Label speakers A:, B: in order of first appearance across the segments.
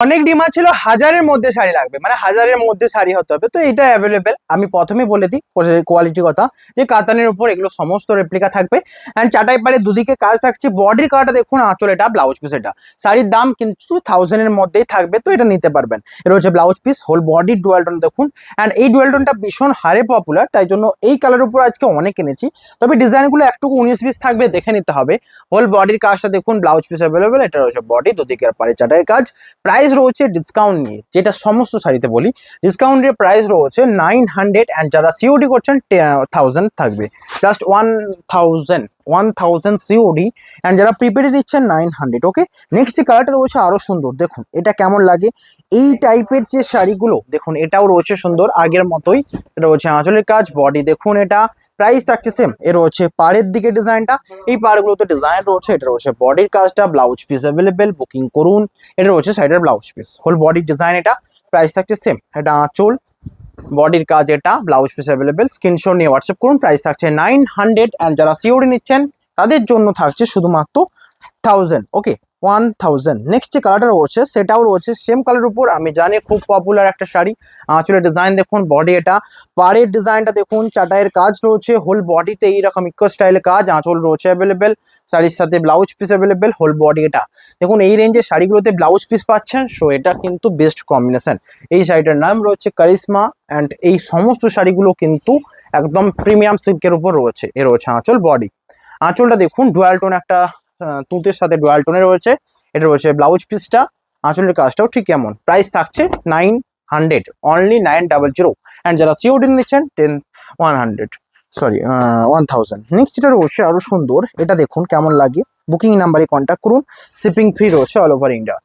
A: অনেক ডিমান্ড ছিল হাজারের মধ্যে শাড়ি লাগবে মানে হাজারের মধ্যে শাড়ি হতে হবে, তো এটা অ্যাভেলেবেল আমি প্রথমে বলে দিই কোয়ালিটির কথা, যে কাতানের উপর এগুলো সমস্ত রেপ্লিকা থাকবে। অ্যান্ড চাটাই পারে দুদিকে কাজ থাকছে বডির কালারটা দেখুন, আঁচল এটা ব্লাউজ পিস এটা। শাড়ির দাম কিন্তু থাউজেন্ডের মধ্যেই থাকবে, তো এটা নিতে পারবেন। এটা হচ্ছে ব্লাউজ পিস হোল বডির ডুয়াল টোন দেখুন। অ্যান্ড এই ডুয়াল টোনটা ভীষণ হারে পপুলার তাই জন্য এই কালার উপর আজকে অনেক কিনেছি তবে ডিজাইনগুলো একটু উনিশ পিস থাকবে, দেখে নিতে হবে। হোল বডির কাজটা দেখুন ব্লাউজ পিস অ্যাভেলেবেল এটা রয়েছে বডি দুদিকের পারে চাটাইয়ের কাজ। প্রাইস রয়েছে ডিসকাউন্ট নিয়ে। যেটা সমস্ত শাড়িতে বলি ডিসকাউন্টের প্রাইস রয়েছে নাইন হান্ড্রেড অ্যান্ড যারা সিওডি করছেন থাউজেন্ড থাকবে। Just one thousand one thousand COD and যারা প্রিপেডে নিচ্ছেন নাইন হান্ড্রেড ওকে নেক্সট যে কালারটা রয়েছে আরও সুন্দর, দেখুন, এটা কেমন লাগে? এই টাইপের যে শাড়িগুলো, দেখুন, এটাও রয়েছে সুন্দর, আগের মতোই এটা রয়েছে আঁচলের কাজ বডি দেখুন এটা প্রাইস থাকছে সেম এ রয়েছে পাড়ের দিকে ডিজাইনটা এই পাড়গুলোতে ডিজাইন রয়েছে, এটা রয়েছে বডির কাজটা ব্লাউজ পিস অ্যাভেলেবেল বুকিং করুন, এটা রয়েছে সাইডের ব্লাউজ পিস হোল বডির ডিজাইন এটা প্রাইস থাকছে সেম এটা আঁচল বডির কাজ এটা ব্লাউজ পিস অ্যাভেলেবেল স্ক্রিনশট নিয়ে হোয়াটসঅ্যাপ করুন প্রাইস থাকছে নাইন হান্ড্রেড অ্যান্ড যারা সিওরি নিচ্ছেন, তাদের জন্য থাকছে শুধুমাত্র thousand okay one thousand next যে কালারটা রয়েছে, সেটাও রয়েছে সেম কালার উপর। আমি জানি খুব পপুলার একটা শাড়ি। আঁচলের ডিজাইন দেখুন বডি এটা। পাড়ের ডিজাইনটা দেখুন, চাটাইয়ের কাজ রয়েছে। হোল বডিতে এইরকম ইকো স্টাইলের কাজ, আঁচল রয়েছে অ্যাভেলেবেল শাড়ির সাথে blouse piece available whole body এটা। দেখুন, এই রেঞ্জের শাড়িগুলোতে ব্লাউজ পিস পাচ্ছেন সো এটা কিন্তু বেস্ট কম্বিনেশন এই শাড়িটার নাম রয়েছে কারিশমা অ্যান্ড এই সমস্ত শাড়িগুলো কিন্তু একদম প্রিমিয়াম সিল্কের উপর রয়েছে। এ রয়েছে আঁচল বডি আঁচলটা দেখুন ডুয়াল টোন একটা তুঁতের সাথে ডুয়াল টোনে রয়েছে। এটা রয়েছে ব্লাউজ পিসটা। আঁচলের কাজটাও ঠিক কেমন? প্রাইস থাকছে nine hundred only nine double zero and যারা সিওডি নিচ্ছেন ten one hundred sorry one thousand next যেটা রয়েছে আরও সুন্দর। এটা দেখুন কেমন লাগে। বুকিং নাম্বারে কন্ট্যাক্ট করুন। শিপিং ফ্রি রয়েছে অল ওভার ইন্ডিয়া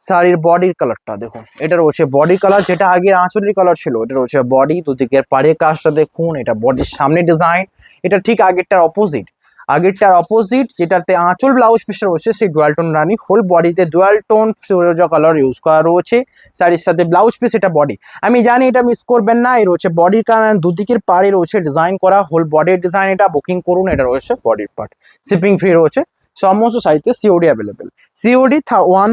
A: শাড়ির বডির কালারটা দেখুন। এটা রয়েছে বডি কালার যেটা আগে আঁচলের কালার ছিল। এটা রয়েছে বডি দুদিকের পাড়ের কাজটা দেখুন। এটা বডির সামনে ডিজাইন এটা ঠিক আগেরটার অপোজিট আগেরটার অপোজিট যেটাতে আঁচল ব্লাউজ পিসটা রয়েছে, সেই ডুয়াল টোন রানি হোল বডিতে ডুয়াল টোন ফিরোজা কালার ইউজ করা রয়েছে। শাড়ির সাথে ব্লাউজ পিস এটা বডি আমি জানি এটা মিস করবেন না এই রয়েছে বডির কালার দুদিকের পাড়ে রয়েছে ডিজাইন করা হোল বডির ডিজাইন এটা বুকিং করুন, এটা রয়েছে বডির পার্ট শিপিং ফ্রি রয়েছে, সমস্ত শাড়িতে COD available COD one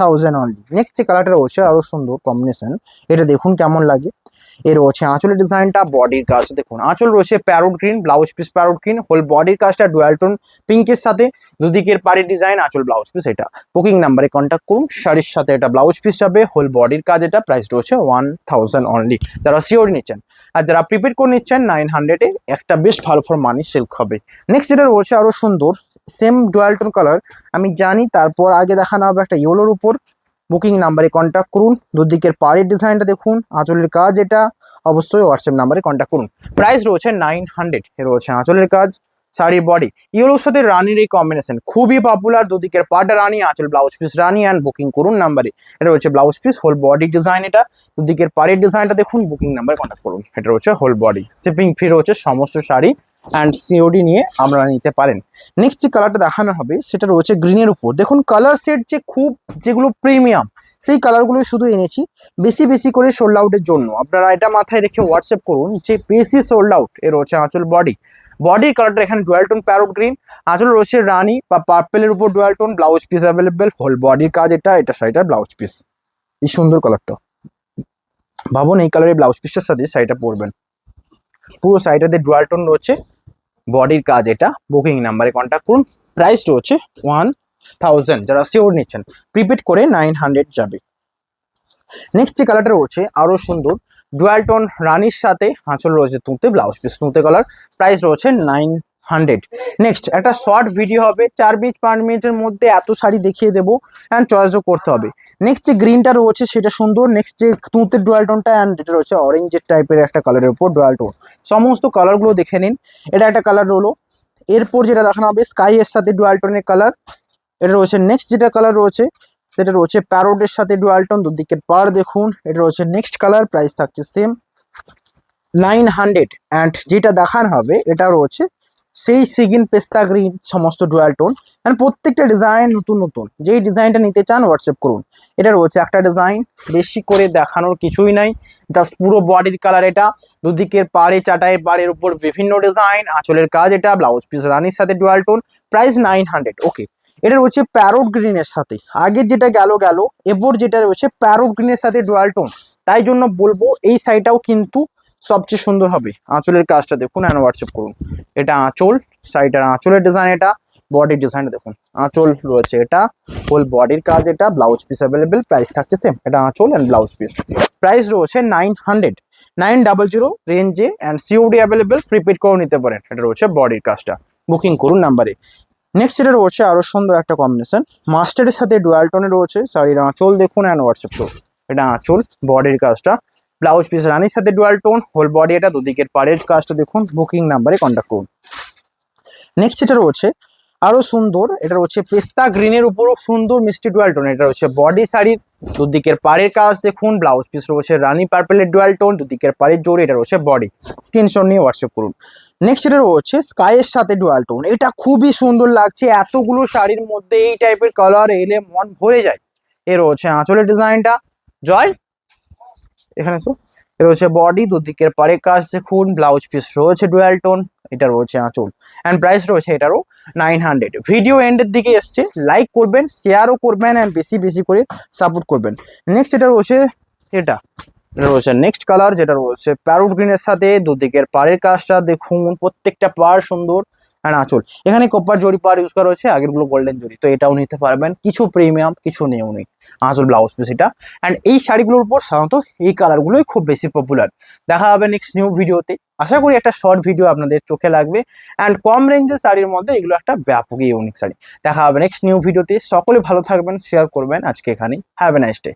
A: thousand only next যে কালারটা রয়েছে আরও সুন্দর কম্বিনেশন এটা দেখুন কেমন লাগে। এ রয়েছে। আঁচলের ডিজাইনটা বডির কাজ। দেখুন, আঁচল রয়েছে parrot green, blouse piece parrot green, whole বডির কাজটা ডুয়াল টোন পিঙ্কের সাথে, দুদিকের পাড়ের ডিজাইন, আঁচল, ব্লাউজ পিস এটা। বুকিং নাম্বারে কন্ট্যাক্ট করুন, শাড়ির সাথে এটা ব্লাউজ পিস যাবে, হোল বডির কাজ এটা প্রাইস রয়েছে ওয়ান থাউজেন্ড অনলি যারা সিওর নিচ্ছেন, আর যারা প্রিপেড করে নিচ্ছেন নাইন হান্ড্রেডে একটা বেশ ভালো ফর মানি সিল্ক হবে। নেক্সট যেটা রয়েছে আরও সুন্দর সেম ডুয়াল টোন কালার আমি জানি, তারপর আগে দেখানো হবে একটা ইয়েলোর উপর। বুকিং নাম্বারে কন্ট্যাক্ট করুন। দুদিকের পাড়ের ডিজাইনটা দেখুন। আঁচলের কাজ এটা। অবশ্যই হোয়াটসঅ্যাপ নাম্বারে কন্ট্যাক্ট করুন। প্রাইস রয়েছে নাইন হান্ড্রেড রয়েছে আঁচলের কাজ শাড়ির বডি ইয়েলোর সাথে রানির এই কম্বিনেশন খুবই পপুলার দুদিকের পাট রানি, আঁচল ব্লাউজ পিস রানি অ্যান্ড বুকিং করুন নাম্বারে। এটা রয়েছে blouse piece whole body design এটা। দুদিকের পাড়ের ডিজাইনটা দেখুন বুকিং নাম্বারে কন্ট্যাক্ট করুন। এটা রয়েছে হোল বডি শিপিং ফ্রি রয়েছে, সমস্ত শাড়ি। অ্যান্ড সিওডি নিয়ে আমরা নিতে পারেন। নেক্সট যে কালারটা দেখানো হবে, সেটা রয়েছে গ্রিনের উপর। দেখুন কালার সেট যে খুব, যেগুলো প্রিমিয়াম সেই কালারগুলো শুধু এনেছি। বেশি বেশি করে সোল্ড আউটের জন্য। আপনারা এটা মাথায় রেখে হোয়াটসঅ্যাপ করুন, যে বেশি সোল্ড আউট এ রয়েছে আঁচল বডি বডির কালারটা এখানে ডুয়াল টোন প্যারোট গ্রিন আঁচল রয়েছে রানি বা পার্পেলের উপর dual tone blouse piece available whole বডির কাজ এটা এটা শাড়িটার ব্লাউজ পিস এই সুন্দর কালারটা ভাবুন, এই কালারের ব্লাউজ পিসটার সাথে শাড়িটা পরবেন। পুরো সাইডে ডুয়াল টোন রয়েছে বডির কাজ এটা বুকিং নাম্বারে কন্ট্যাক্ট করুন প্রাইস রয়েছে ওয়ান থাউজেন্ড যারা শিওর নিচ্ছেন প্রিপেড করে নাইন হান্ড্রেড যাবে। নেক্সট যে কালারটা রয়েছে আরও সুন্দর ডুয়াল টোন রানির সাথে হাঁচল রয়েছে তুঁতে ব্লাউজ পিস তুঁতে কালার প্রাইস রয়েছে নাইন হান্ড্রেড। নেক্সট একটা শর্ট ভিডিও হবে, চার মিনিট পাঁচ মিনিটের মধ্যে এত শাড়ি দেখিয়ে দেবো অ্যান্ড চয়েসও করতে হবে। নেক্সট যে গ্রিনটা রয়েছে সেটা সুন্দর নেক্সট যে তুঁতের ডুয়াল টোনটা অ্যান্ড এটা রয়েছে অরেঞ্জের টাইপের একটা কালারের উপর ডুয়াল সমস্ত কালারগুলো দেখে নিন, এটা একটা কালার রলো এরপর যেটা দেখানো হবে স্কাই এর সাথে ডুয়াল টোনের কালার এটা রয়েছে নেক্সট যেটা কালার রয়েছে, সেটা রয়েছে প্যারোটের সাথে ডুয়াল দুদিকের পার দেখুন, এটা রয়েছে নেক্সট কালার প্রাইস থাকছে সেম নাইন হান্ড্রেড অ্যান্ড যেটা দেখানো হবে, এটা রয়েছে সেই সিগিন, পেস্তা গ্রিন, সমস্ত ডুয়াল টোন অ্যান্ড প্রত্যেকটা ডিজাইন নতুন নতুন। যেই ডিজাইনটা নিতে চান হোয়াটসঅ্যাপ করুন। এটা রয়েছে একটা ডিজাইন বেশি করে দেখানোর কিছুই নাই। জাস্ট পুরো বডির কালার এটা। দুদিকের পাড়ে চাটাই পাড়ের উপর বিভিন্ন ডিজাইন আঁচলের কাজ এটা ব্লাউজ পিস রানির সাথে dual tone price nine hundred okay এটা রয়েছে প্যারোট গ্রিনের সাথে। আগের যেটা গেল গেল, এবার যেটা রয়েছে প্যারোট গ্রিনের সাথে ডুয়াল টোন তাই জন্য বলব এই সাইডটাও কিন্তু সবচেয়ে সুন্দর হবে। আঁচলের কাজটা দেখুন অ্যান্ড হোয়াটসঅ্যাপ করুন। এটা আঁচল সাইডের আঁচলের ডিজাইন এটা বডির ডিজাইনটা দেখুন। আঁচল রয়েছে এটা ফুল বডির কাজ এটা ব্লাউজ পিস অ্যাভেলেবেল প্রাইস থাকছে সেম এটা আঁচল অ্যান্ড ব্লাউজ পিস প্রাইস রয়েছে nine hundred nine double zero রেঞ্জে অ্যান্ড সিওডি অ্যাভেলেবেল প্রিপেড করেও নিতে পারেন। এটা রয়েছে বডির কাজটা। বুকিং করুন নাম্বারে নেক্সট এটা রয়েছে আরও সুন্দর একটা কম্বিনেশন মাস্টারের সাথে ডুয়াল টোনে রয়েছে। শাড়ির আঁচল দেখুন অ্যান্ড হোয়াটসঅ্যাপ করুন। এটা আঁচল বডির কাজটা। ব্লাউজ পিস রানির সাথে ডুয়াল টোন হোল বডি এটা দুদিকের পাড়ের কাজটা দেখুন বুকিং নাম্বারে কন্ট্যাক্ট করুন। নেক্সট এটা রয়েছে আরও সুন্দর, এটা রয়েছে পেস্তা গ্রিনের উপরও সুন্দর মিষ্টি ডুয়াল টোন এটা রয়েছে বডি শাড়ির দুদিকের পাড়ের কাজ দেখুন। ব্লাউজ পিস রয়েছে রানি পার্পেলের ডুয়াল টোন দুদিকের পাড়ের জোর এটা রয়েছে বডি স্ক্রিনশট নিয়ে হোয়াটসঅ্যাপ করুন। নেক্সট এটা রয়েছে স্কাইয়ের সাথে ডুয়াল টোন এটা খুবই সুন্দর লাগছে। এতগুলো শাড়ির মধ্যে এই টাইপের কালার এলে মন ভরে যায়। এ রয়েছে আঁচলের ডিজাইনটা জয়। এখানে তো রয়েছে বডি দুদিকের পারে কাজ, দেখুন ব্লাউজ পিস রয়েছে ডুয়াল টোন এটা রয়েছে আঁচল। অ্যান্ড প্রাইস রয়েছে এটারও নাইন হান্ড্রেড ভিডিও এন্ডের দিকে এসছে লাইক করবেন শেয়ারও করবেন অ্যান্ড বেশি বেশি করে সাপোর্ট করবেন। নেক্সট এটা রয়েছে, এটা। এটা রয়েছে নেক্সট কালার যেটা রয়েছে প্যারোট গ্রিনের সাথে, দুদিকের পাড়ের কাজটা দেখুন, প্রত্যেকটা পাড় সুন্দর অ্যান্ড আঁচল। এখানে কপার জরি পাড় ইউজ করা হয়েছে, আগেরগুলো গোল্ডেন জরি, তো এটাও নিতে পারবেন। কিছু প্রিমিয়াম কিছু নেও নেই, আঁচল ব্লাউজ পিস এটা। অ্যান্ড এই শাড়িগুলোর উপর সাধারণত এই কালারগুলোই খুব বেশি পপুলার দেখা হবে নেক্সট নিউ ভিডিওতে আশা করি একটা শর্ট ভিডিও আপনাদের চোখে লাগবে। অ্যান্ড কম রেঞ্জের শাড়ির মধ্যে এগুলো একটা ব্যাপক ইউনিক শাড়ি। দেখা হবে নেক্সট নিউ ভিডিওতে সকলে ভালো থাকবেন শেয়ার করবেন। আজকে এখানেই। Have a nice day